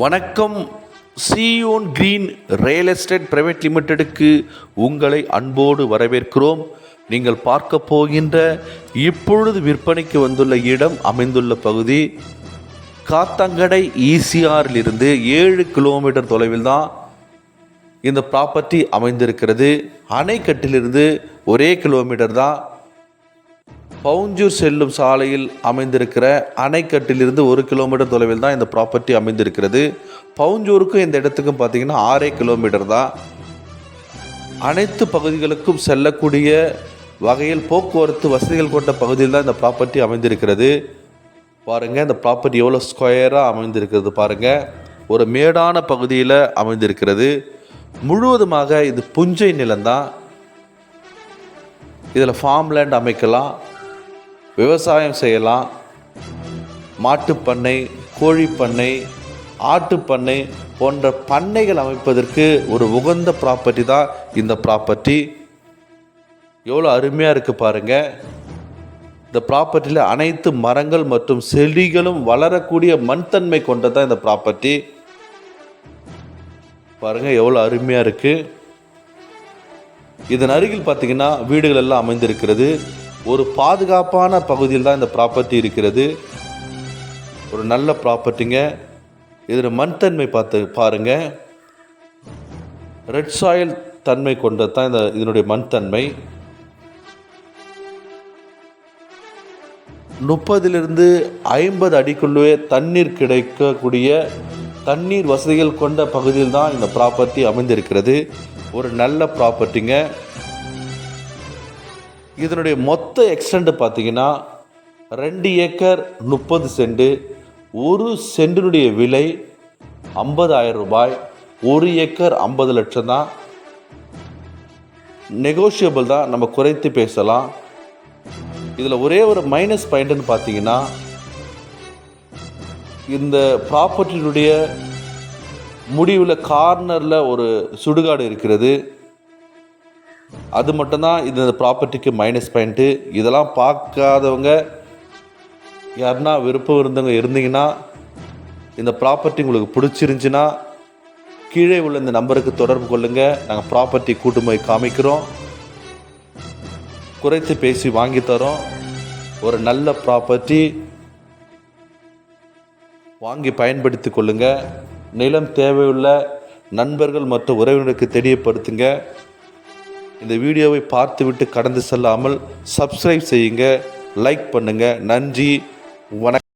வணக்கம். Zion green real estate private லிமிடெடுக்கு உங்களை அன்போடு வரவேற்கிறோம். நீங்கள் பார்க்க போகின்ற இப்பொழுது விற்பனைக்கு வந்துள்ள இடம் அமைந்துள்ள பகுதி காத்தங்கடை ஈசிஆரிலிருந்து ஏழு கிலோமீட்டர் தொலைவில் தான் இந்த ப்ராப்பர்ட்டி அமைந்திருக்கிறது. அணைக்கட்டிலிருந்து ஒரே கிலோமீட்டர் தான் பவுஞ்சூர் செல்லும் சாலையில் அமைந்திருக்கிற அணைக்கட்டிலிருந்து ஒரு கிலோமீட்டர் தொலைவில் தான் இந்த ப்ராப்பர்ட்டி அமைந்திருக்கிறது. பவுஞ்சூருக்கும் இந்த இடத்துக்கும் பார்த்தீங்கன்னா ஆறே கிலோமீட்டர் தான். அனைத்து பகுதிகளுக்கும் செல்லக்கூடிய வகையில் போக்குவரத்து வசதிகள் கொண்ட பகுதியில் தான் இந்த ப்ராப்பர்ட்டி அமைந்திருக்கிறது. பாருங்கள் இந்த ப்ராப்பர்ட்டி எவ்வளோ ஸ்கொயராக அமைந்திருக்கிறது பாருங்கள் ஒரு மேடான பகுதியில் அமைந்திருக்கிறது. முழுவதுமாக இது புஞ்சை நிலம்தான் இதில் ஃபார்ம் லேண்ட் அமைக்கலாம். விவசாயம் செய்யலாம். மாட்டுப்பண்ணை கோழிப்பண்ணை ஆட்டுப்பண்ணை போன்ற பண்ணைகள் அமைப்பதற்கு ஒரு உகந்த ப்ராப்பர்ட்டி தான் இந்த ப்ராப்பர்ட்டி எவ்வளோ அருமையாக இருக்குது பாருங்கள் இந்த ப்ராப்பர்ட்டியில் அனைத்து மரங்கள் மற்றும் செடிகளும் வளரக்கூடிய மண்தன்மை கொண்டதான் இந்த ப்ராப்பர்ட்டி பாருங்கள் எவ்வளோ அருமையாக இருக்குது இதன் அருகில் பார்த்தீங்கன்னா வீடுகள் எல்லாம் அமைந்திருக்கிறது. ஒரு பாதுகாப்பான பகுதியில் தான் இந்த ப்ராப்பர்ட்டி இருக்கிறது. ஒரு நல்ல ப்ராப்பர்ட்டிங்க இதில் மண்தன்மை பார்த்து பாருங்கள் ரெட் சாயில் தன்மை கொண்டது தான் இந்த இதனுடைய மண்தன்மை முப்பதிலிருந்து ஐம்பது அடிக்குள்ளே தண்ணீர் கிடைக்கக்கூடிய தண்ணீர் வசதிகள் கொண்ட பகுதியில் தான் இந்த ப்ராப்பர்ட்டி அமைந்திருக்கிறது. ஒரு நல்ல ப்ராப்பர்ட்டிங்க இதனுடைய மொத்த எக்ஸ்டெண்ட் பார்த்தீங்கன்னா ரெண்டு ஏக்கர் முப்பது சென்ட் ஒரு சென்டினுடைய விலை ஐம்பதாயிரம் ரூபாய் ஒரு ஏக்கர் ஐம்பது லட்சம் தான். நெகோஷியபிள் தான் நம்ம குறைத்து பேசலாம். இதில் ஒரே ஒரு மைனஸ் பாயிண்ட்னு பார்த்தீங்கன்னா இந்த ப்ராப்பர்ட்டியினுடைய முடிவில் கார்னரில் ஒரு சுடுகாடு இருக்கிறது. அது மட்டும்தான் இந்த ப்ராப்பர்ட்டிக்கு மைனஸ் பாயிண்ட்டு இதெல்லாம் பார்க்காதவங்க யாருன்னா விருப்பம் இருந்தவங்க இருந்தீங்கன்னா இந்த ப்ராப்பர்ட்டி உங்களுக்கு பிடிச்சிருந்துச்சின்னா கீழே உள்ள இந்த நம்பருக்கு தொடர்பு கொள்ளுங்கள் நாங்கள் ப்ராப்பர்ட்டி கூட்டு போய் காமிக்கிறோம். குறைத்து பேசி வாங்கி தரோம். ஒரு நல்ல ப்ராப்பர்ட்டி வாங்கி பயன்படுத்தி கொள்ளுங்கள் நிலம் தேவையுள்ள நண்பர்கள் மற்றும் உறவினருக்கு தெரியப்படுத்துங்க. இந்த வீடியோவை பார்த்துவிட்டு கடந்து செல்லாமல் சப்ஸ்கிரைப் செய்யுங்க லைக் பண்ணுங்க. நன்றி வணக்கம்.